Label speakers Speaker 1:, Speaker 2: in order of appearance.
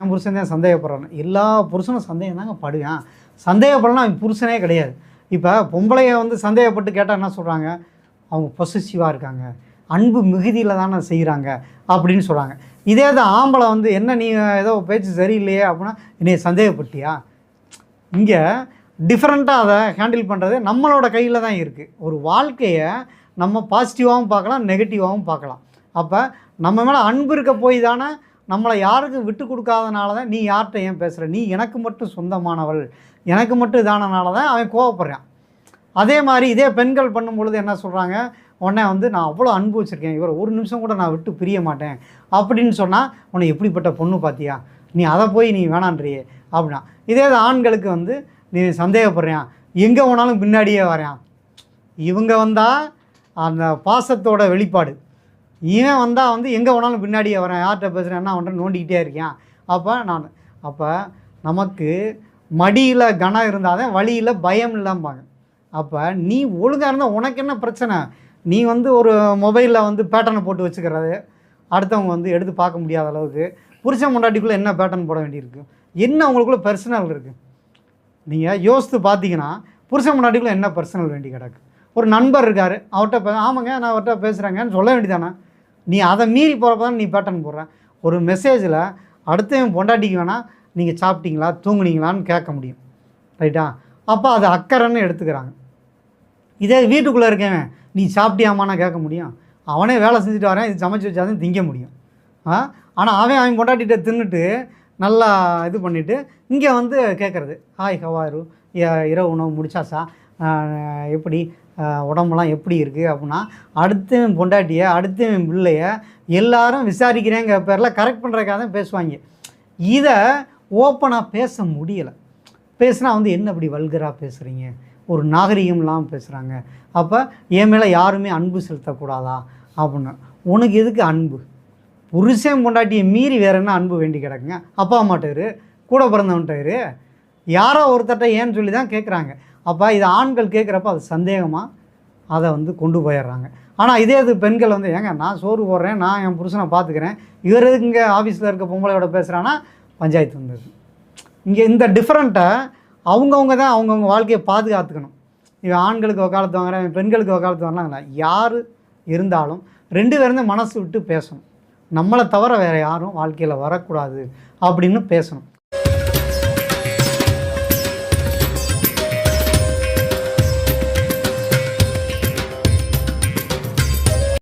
Speaker 1: என் புருஷன் தான் சந்தேகப்படுறான். எல்லா புருஷனும் சந்தேகம் தாங்க படுவேன். சந்தேகப்படலாம் அவன் புருஷனே கிடையாது. இப்போ பொம்பளைய வந்து சந்தேகப்பட்டு கேட்டால் என்ன சொல்கிறாங்க அவங்க பொசிசிவாக இருக்காங்க. அன்பு மிகுதியில் தானே செய்கிறாங்க அப்படின்னு சொல்கிறாங்க இதே தான் ஆம்பளை வந்து என்ன நீ ஏதோ பேச்சு சரியில்லையே அப்படின்னா என்னைய சந்தேகப்பட்டியா? இங்கே டிஃப்ரெண்ட்டாக அதை ஹேண்டில் பண்ணுறது நம்மளோட கையில் தான் இருக்குது ஒரு வாழ்க்கையை நம்ம பாசிட்டிவாகவும் பார்க்கலாம் நெகட்டிவாகவும் பார்க்கலாம். அப்போ நம்ம மேலே அன்பு இருக்க போய் தானே நம்மளை யாருக்கு விட்டு கொடுக்காதனால தான் நீ யார்கிட்ட ஏன் பேசுகிற நீ எனக்கு மட்டும் சொந்தமானவள். எனக்கு மட்டும் இதானனால தான் அவன் கோவப்படுறான். அதே மாதிரி இதே பெண்கள் பண்ணும் பொழுது என்ன சொல்கிறாங்க உடனே வந்து நான் அவ்வளோ அன்பு வச்சுருக்கேன். இவர் ஒரு நிமிஷம் கூட நான் விட்டு பிரிய மாட்டேன். அப்படின்னு சொன்னால் உன்னை எப்படிப்பட்ட பொண்ணு பார்த்தியா நீ அதை போய் நீ வேணான்றியே அப்படின்னா. இதே ஆண்களுக்கு வந்து நீ சந்தேகப்படுறியான் எங்கே போனாலும் பின்னாடியே வரையான் இவங்க வந்தால் அந்த பாசத்தோட வெளிப்பாடு. இவன் வந்தால் வந்து எங்கே வேணாலும் பின்னாடியே வரேன் யார்கிட்ட பேசுகிறேன் என்ன பண்ணுறேன் நோண்டிக்கிட்டே இருக்கேன் அப்போ நான் அப்போ நமக்கு மடியில் கனம் இருந்தால் தான் வழியில் பயம் இல்லாம்பாங்க. அப்போ நீ ஒழுங்காக இருந்தால் உனக்கு என்ன பிரச்சனை? நீ வந்து ஒரு மொபைலில் வந்து பேட்டர்னை போட்டு வச்சுக்கிறது அடுத்தவங்க வந்து எடுத்து பார்க்க முடியாத அளவுக்கு புருஷன் முண்டாட்டிக்குள்ளே என்ன பேட்டர்ன் போட வேண்டியிருக்கு? என்ன உங்களுக்குள்ளே பர்சனல் இருக்குது நீங்கள் யோசித்து பார்த்தீங்கன்னா புருஷன் முன்னாடிக்குள்ளே என்ன பர்சனல் வேண்டி கிடக்கு? ஒரு நண்பர் இருக்கார் அவர்கிட்ட ஆமாங்க நான் அவர்கிட்ட பேசுகிறேங்கன்னு சொல்ல வேண்டியதானே நீ அதை மீறி போகிறப்ப தான் நீ பேட்டர்ன் போடுறேன் ஒரு மெசேஜில் அடுத்தவன் பொண்டாட்டிக்கு வேணால் நீங்கள் சாப்பிட்டீங்களா தூங்குனீங்களான்னு கேட்க முடியும். ரைட்டா அப்போ அது அக்கறைன்னு எடுத்துக்கிறாங்க. இதே வீட்டுக்குள்ளே இருக்கவன் நீ சாப்பிட்டியாமான்னா கேட்க முடியும். அவனே வேலை செஞ்சுட்டு வரேன் இது சமைச்சு வச்சாதான் திங்க முடியும். ஆ? ஆனால் அவன் அவன் கொண்டாட்டிகிட்ட தின்னுட்டு நல்லா இது பண்ணிவிட்டு இங்கே வந்து கேட்குறது. ஹாய் ஹவாரு இரவு உணவு முடிச்சாச்சா? எப்படி? உடம்புலாம் எப்படி இருக்குது அப்படின்னா அடுத்தவன் பொண்டாட்டிய அடுத்தவன் பிள்ளைய எல்லாரும் விசாரிக்கிறேங்கிற பேரில் கரெக்ட் பண்ணுறதுக்காக தான் பேசுவாங்க. இதை ஓப்பனாக பேச முடியலை. பேசுனா வந்து என்ன அப்படி வல்கராக பேசுகிறீங்க ஒரு நாகரிகம் இல்லாமல் பேசுகிறாங்க அப்போ என் மேலே யாருமே அன்பு செலுத்தக்கூடாதா? அப்படின்னு. உனக்கு எதுக்கு அன்பு? புருஷன் பொண்டாட்டியை மீறி வேற என்ன அன்பு வேண்டி கிடக்குங்க? அப்பா அம்மாட்டாரு கூட பிறந்தவன்ட்டாரு யாரோ ஒருத்தட்ட ஏன்னு சொல்லி தான் கேட்குறாங்க அப்போ இது ஆண்கள் கேட்குறப்ப அது சந்தேகமாக அதை வந்து கொண்டு போயிடுறாங்க. ஆனால் இதே இது பெண்கள் வந்து ஏங்க நான் சோறு போடுறேன் நான் என் புருஷனை பார்த்துக்கிறேன் இவர் எதுக்கு இங்கே ஆஃபீஸில் இருக்க பொம்பளையோட பேசுகிறான்னா பஞ்சாயத்து வந்தது இங்கே இந்த டிஃப்ரெண்ட்டை அவங்கவுங்க தான் அவங்கவுங்க வாழ்க்கையை பாதுகாத்துக்கணும். இவன் ஆண்களுக்கு வக்காலத்து வாங்குறேன் பெண்களுக்கு வக்காலத்து வரலாங்களா யார் இருந்தாலும் ரெண்டு பேரும் மனசு விட்டு பேசணும். நம்மளை தவிர வேறு யாரும் வாழ்க்கையில் வரக்கூடாது அப்படின்னு பேசணும்.